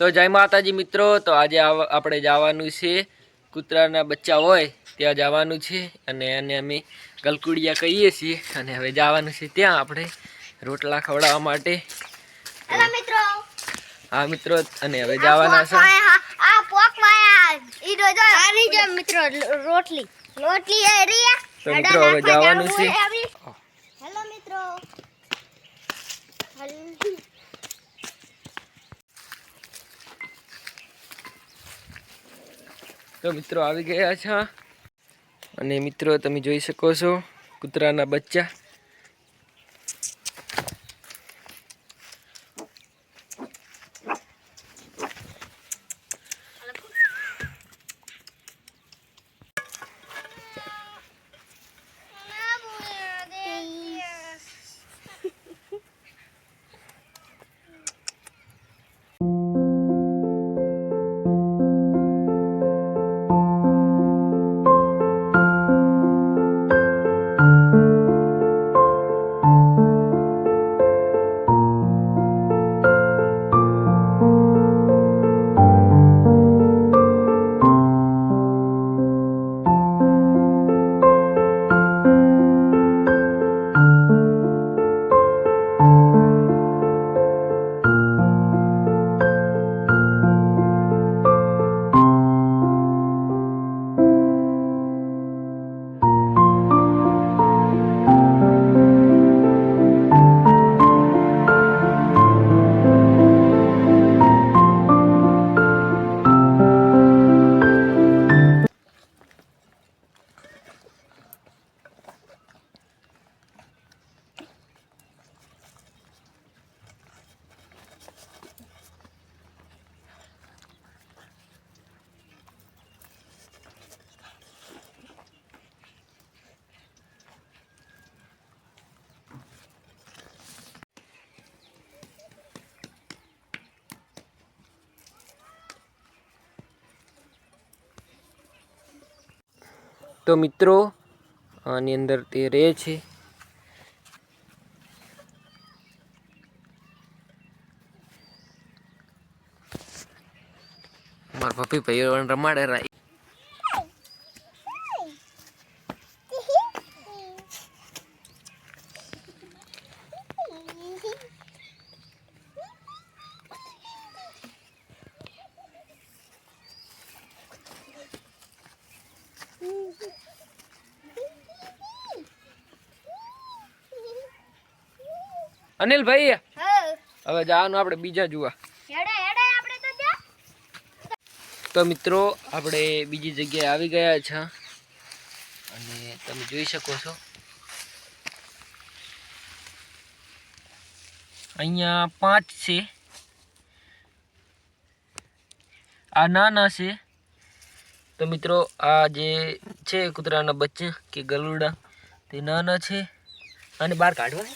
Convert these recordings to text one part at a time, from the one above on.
તો જય માતાજી મિત્રો તો આજે આપણે જવાનું છે. કૂતરાના બચ્ચા હોય ત્યાં જવાનું છે અને એને અમે ગલકુડિયા કહીએ છીએ અને હવે જવાનું છે ત્યાં આપણે રોટલા ખવડાવવા માટે. હા મિત્રો અને હવે જવાના છે. મિત્રો રોટલી. રોટલી તો મિત્રો હવે જવાનું છે હેલો મિત્રો તો મિત્રો આવી ગયા છે. અને મિત્રો તમે જોઈ શકો છો કૂતરાના બચ્ચા. તો મિત્રો આની અંદર તે રહે છે. મારા પપ્પી ભાઈ રમાડે રાઈ અનિલ ભાઈ હવે જવાનું આપણે બીજા જોવા તો મિત્રો આપણે બીજી જગ્યાએ આવી ગયા છે. અને તમે જોઈ શકો છો. અહીંયા પાંચ છે. આ નાના છે. તો મિત્રો આ જે છે કૂતરાના બચ્ચા કે ગલુડા તે નાના છે. અને બહાર કાઢવા?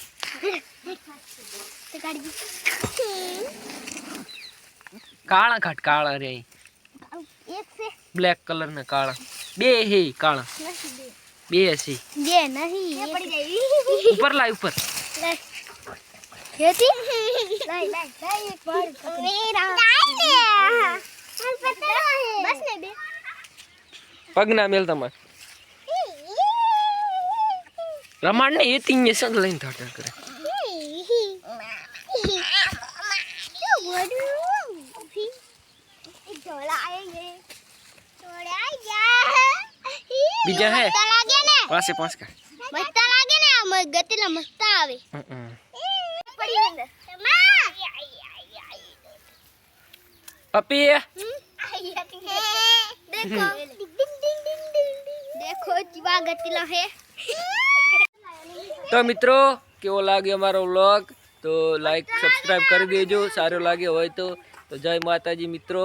કાળા કાઢ કાળા રે એક છે બ્લેક કલરના કાળા બે હે કાળા નથી બે છે બે નહીં પડી જાય ઉપર લાય ઉપર ખેતી લઈ લઈ લઈ એક વાર મેરા બસ ને બે પગના મેલ તમારે રમાડ ને એ તીને સંગ લઈને થાટા કરે બીજા હે? લાગે ને પાસે પાંચ કા મસ્ત લાગે ને આ મ- ગતિલા મસ્ત આવે હમ. પડી અંદર પપ્પી देखो देखो जीवा गतिला है તો મિત્રો કેવો લાગ્યો અમારો વ્લોગ તો લાઈક સબસ્ક્રાઈબ કરી દેજો સારો લાગ્યો હોય તો તો જય માતાજી મિત્રો